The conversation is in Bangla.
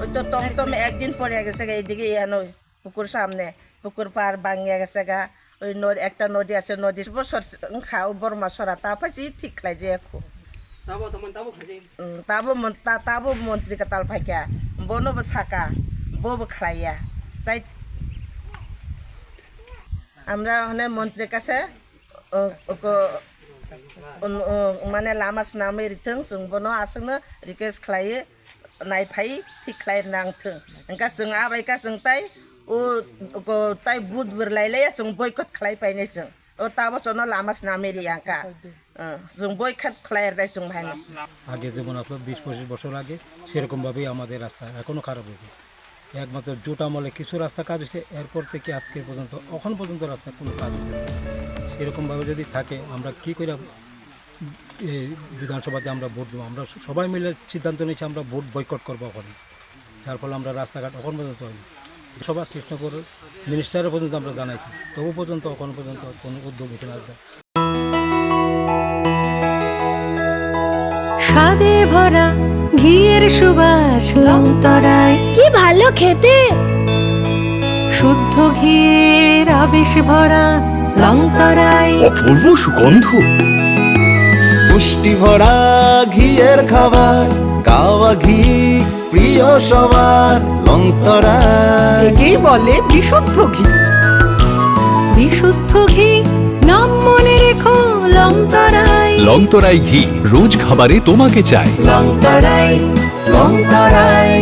ওই তো টমটম একদিন পরে গেছে গা এইদিকে ইয়ানো পুকুর সামনে পুকুর পার ভাঙিয়া গেছে গা ওই নদী একটা নদী আছে নদী বছর খাও বর্মা সরা তারপরে ঠিক খাই যে এখন তাবো মন- তা- তাবো মন্ত্রী কাতাল ফাইকা বনবো সাকা ববো খাইয়া চাই আমরা মানে মন্ত্রীর কাছে ও, ওকে उन- अ, माने लामा सामा रिथों जों बनो आसोंनो रिक्वेस्ट खालायो नायफाय थिग खालायनांथों ओंखा जों आबायका जों ताय ओ ओ ताय बुध बुरलायलाय जों बयकट खालायफायनाय जों ও তাবো চনো লামা সামেরি আঁকা जों বয়কট খালায়রাই जों ভাই আগে যেমন আসলো বিশ পঁচিশ বছর আগে সেরকমভাবেই আমাদের রাস্তা এখনও খারাপ হয়েছে একমাত্র জোট আমলে কিছু রাস্তা কাজ হয়েছে এরপর থেকে আজকে পর্যন্ত এখন পর্যন্ত রাস্তা কোনো কাজ হয়েছে না। সেরকমভাবে যদি থাকে আমরা কী করে এই বিধানসভাতে আমরা ভোট দেবো। আমরা সবাই মিলে সিদ্ধান্ত নিয়েছি আমরা ভোট বয়কট করব ওখানে। যার ফলে আমরা রাস্তাঘাট এখন পর্যন্ত হয়নি। সভা কৃষ্ণপুর মিনিস্টারের পর্যন্ত আমরা জানাইছি। তবু পর্যন্ত এখন পর্যন্ত কোনো উদ্যোগ নিতে না স্বাদে ভরা ঘিয়ের সুবাস লংতরায়। কি ভালো খেতে! শুদ্ধ ঘিয়ের আবেশ ভরা লংতরায়। অপূর্ব সুগন্ধ। পুষ্টি ভরা ঘিয়ের খাবার গাওয়া ঘি প্রিয় সবার লংতরা একেই বলে বিশুদ্ধ ঘি। বিশুদ্ধ ঘি নাম মনে রেখো লংতরায় লংতরাই ঘি রোজ খাবারে তোমাকে চাই। লংতরাই লংতরাই